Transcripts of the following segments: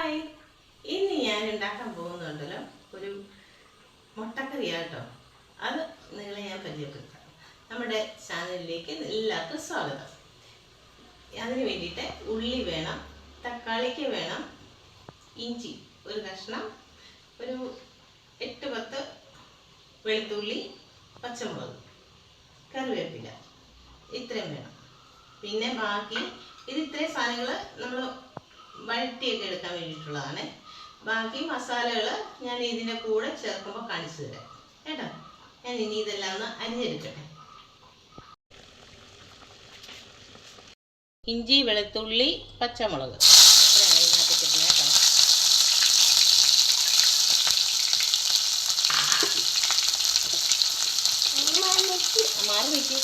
Hi. ഇന്ന് ഞാൻ ഉണ്ടാക്കാൻ പോകുന്നുണ്ടല്ലോ ഒരു മുട്ടക്കറിയാട്ടോ അത് നിങ്ങളെ ഞാൻ പരിചയപ്പെടുത്താം. നമ്മുടെ ചാനലിലേക്ക് എല്ലാവർക്കും സ്വാഗതം. അതിന് വേണ്ടിയിട്ട് ഉള്ളി വേണം തക്കാളിക്ക് വേണം ഇഞ്ചി ഒരു കഷ്ണം ഒരു എട്ട് പത്ത് വെളുത്തുള്ളി പച്ചമുളക് കറിവേപ്പില. ഇത്രയും വേണം. പിന്നെ ബാക്കി ഇത് ഇത്രയും സാധനങ്ങൾ നമ്മൾ വഴറ്റിയൊക്കെ എടുക്കാൻ വേണ്ടിയിട്ടുള്ളതാണ്. ബാക്കി മസാലകൾ ഞാൻ ഇതിന്റെ കൂടെ ചേർക്കുമ്പോൾ കാണിച്ചു തരാം. കേട്ടോ? ഞാൻ ഇനി ഇതെല്ലാം ഒന്ന് അരിഞ്ഞെടുക്കട്ടെ. ഇഞ്ചി വെളുത്തുള്ളി പച്ചമുളക്. മാറി നിൽക്കും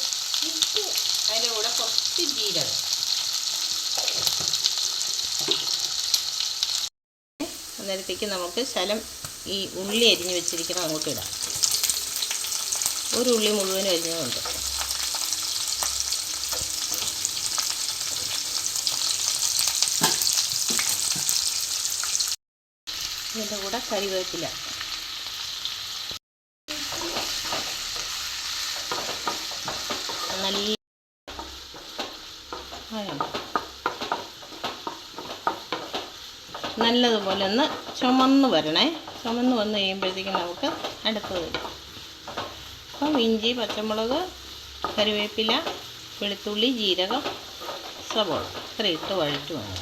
അതിന്റെ കൂടെ കുറച്ച് ജീരകം. അന്നേരത്തേക്ക് നമുക്ക് ശലം ഈ ഉള്ളി അരിഞ്ഞ് വെച്ചിരിക്കണം അങ്ങോട്ട് ഇടാം. ഒരു ഉള്ളി മുഴുവനും അരിഞ്ഞതുണ്ട് ഇതിന്റെ കൂടെ കരിവേപ്പില. നല്ല നല്ലതുപോലെ ഒന്ന് ചുമന്ന് വരണേ. ചുമന്ന് വന്ന് കഴിയുമ്പോഴത്തേക്കും നമുക്ക് അടുത്തത് അപ്പം ഇഞ്ചി പച്ചമുളക് കറിവേപ്പില വെളുത്തുള്ളി ജീരകം സവോള. ഇത്ര ഇട്ട് വഴറ്റുവാണ്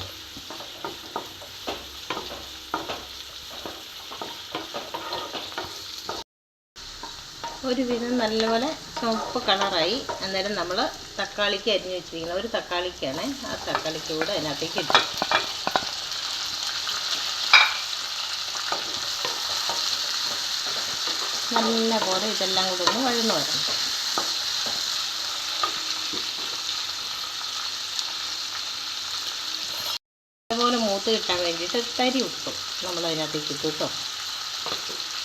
ഒരുവിധം നല്ലപോലെ ചുവപ്പ് കളറായി. അന്നേരം നമ്മൾ തക്കാളിക്ക് അരിഞ്ഞ് വെച്ചിരിക്കുന്നത്. ഒരു തക്കാളിക്കാണ്. ആ തക്കാളിക്ക് കൂടെ അതിനകത്തേക്ക് ഇട്ടു. നല്ല പോലെ ഇതെല്ലാം കൂടെ ഒന്ന് വഴന്ന് വരണം. അതുപോലെ മൂത്ത് കിട്ടാൻ വേണ്ടിയിട്ട് തരി ഉപ്പും നമ്മൾ അതിനകത്തേക്ക് ഇട്ടു കേട്ടോ.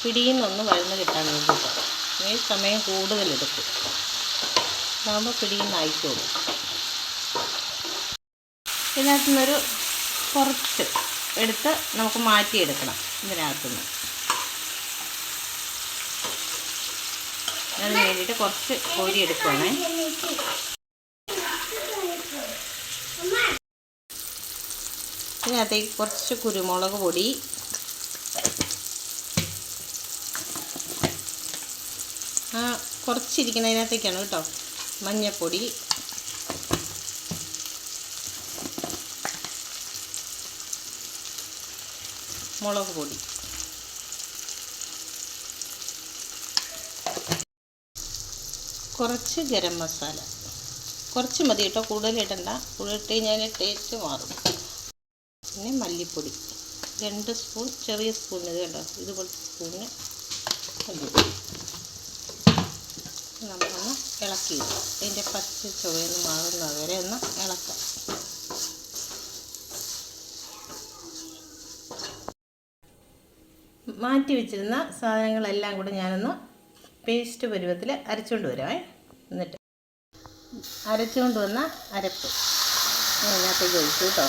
പിടിയിൽ നിന്നൊന്ന് വഴന്ന് കിട്ടാൻ വേണ്ടിയിട്ട് ഈ സമയം കൂടുതലെടുക്കും അതാകുമ്പോൾ പിടിയിൽ നിന്ന് ആയിക്കോളും. ഇതിനകത്തുനിന്നൊരു കുറച്ച് എടുത്ത് നമുക്ക് മാറ്റിയെടുക്കണം ഇതിനകത്തുനിന്ന്. അതിന് വേണ്ടിയിട്ട് കുറച്ച് കോരി എടുക്കുവാണേ. ഇതിനകത്തേക്ക് കുറച്ച് കുരുമുളക് പൊടി. ആ കുറച്ചിരിക്കുന്നതിനകത്തേക്കാണ് കേട്ടോ മഞ്ഞൾപ്പൊടി മുളക് പൊടി. കുറച്ച് ഗരം മസാല. കുറച്ച് മതി കേട്ടോ കൂടുതലിടണ്ട. കൂടുതലിട്ട് കഴിഞ്ഞാൽ ടേസ്റ്റ് മാറും. പിന്നെ മല്ലിപ്പൊടി. രണ്ട് സ്പൂൺ ചെറിയ സ്പൂണിന് കണ്ടോ? ഇതുപോലത്തെ സ്പൂണിന് മല്ലിപ്പൊടി. നമ്മളൊന്ന് ഇളക്കി വിടും അതിന്റെ പച്ച ചുവയൊന്ന് മാറുന്നത് വരെ ഒന്ന് ഇളക്കാം. മാറ്റി വെച്ചിരുന്ന സാധനങ്ങളെല്ലാം കൂടെ ഞാനൊന്ന് പേസ്റ്റ് പരുവത്തിൽ അരച്ചുകൊണ്ട് വരാം എന്നിട്ട് അരച്ചുകൊണ്ട് വന്ന അരപ്പ്. ഞാൻ ഇതിനകത്തേക്ക് ഒഴിച്ചു കേട്ടോ.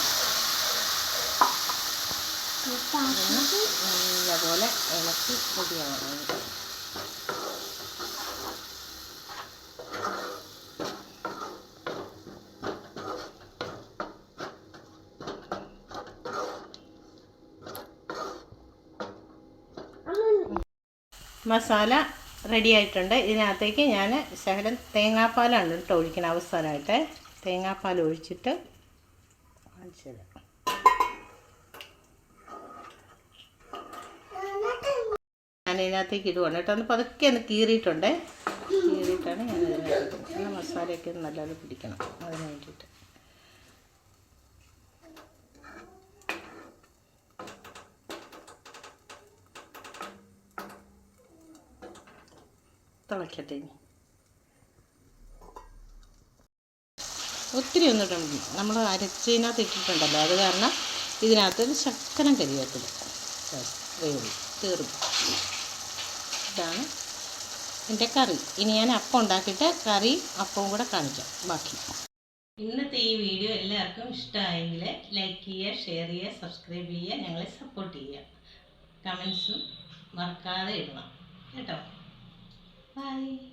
നല്ലപോലെ ഇളക്കി പൊടിയാവണം. മസാല റെഡി ആയിട്ടുണ്ട് ഇതിനകത്തേക്ക് ഞാൻ ശകലം തേങ്ങാപ്പാലാണ് കേട്ടോ ഒഴിക്കണം അവസാനമായിട്ട് തേങ്ങാപ്പാൽ ഒഴിച്ചിട്ട് ഞാനതിനകത്തേക്ക് ഞാൻ ഇതിനകത്തേക്ക് ഇടുവാണ് കേട്ടോ. ഒന്ന് പതുക്കെ ഒന്ന് കീറിയിട്ടുണ്ട്. കീറിയിട്ടാണ് ഞാൻ മസാലയൊക്കെ നല്ലപോലെ പിടിക്കണം. അതിന് വേണ്ടിയിട്ട്. തിളക്കട്ടെ ഇനി. ഒത്തിരി ഒന്നും ഇടണം നമ്മൾ അരച്ചതിനകത്ത് ഇട്ടിട്ടുണ്ടല്ലോ. അത് കാരണം ഇതിനകത്ത് ഒരു ശക്കനം കരിവേപ്പില വേവും തീർന്നു. ഇതാണ് എന്റെ കറി. ഇനി ഞാൻ അപ്പം ഉണ്ടാക്കിയിട്ട് കറി അപ്പവും കൂടെ കാണിക്കാം. ബാക്കി. ഇന്നത്തെ ഈ വീഡിയോ എല്ലാവർക്കും ഇഷ്ടമായെങ്കിൽ ലൈക്ക് ചെയ്യുക ഷെയർ ചെയ്യുക സബ്സ്ക്രൈബ് ചെയ്യുക ഞങ്ങളെ സപ്പോർട്ട് ചെയ്യുക. കമൻസും മറക്കാതെ ഇടണം. കേട്ടോ? Bye.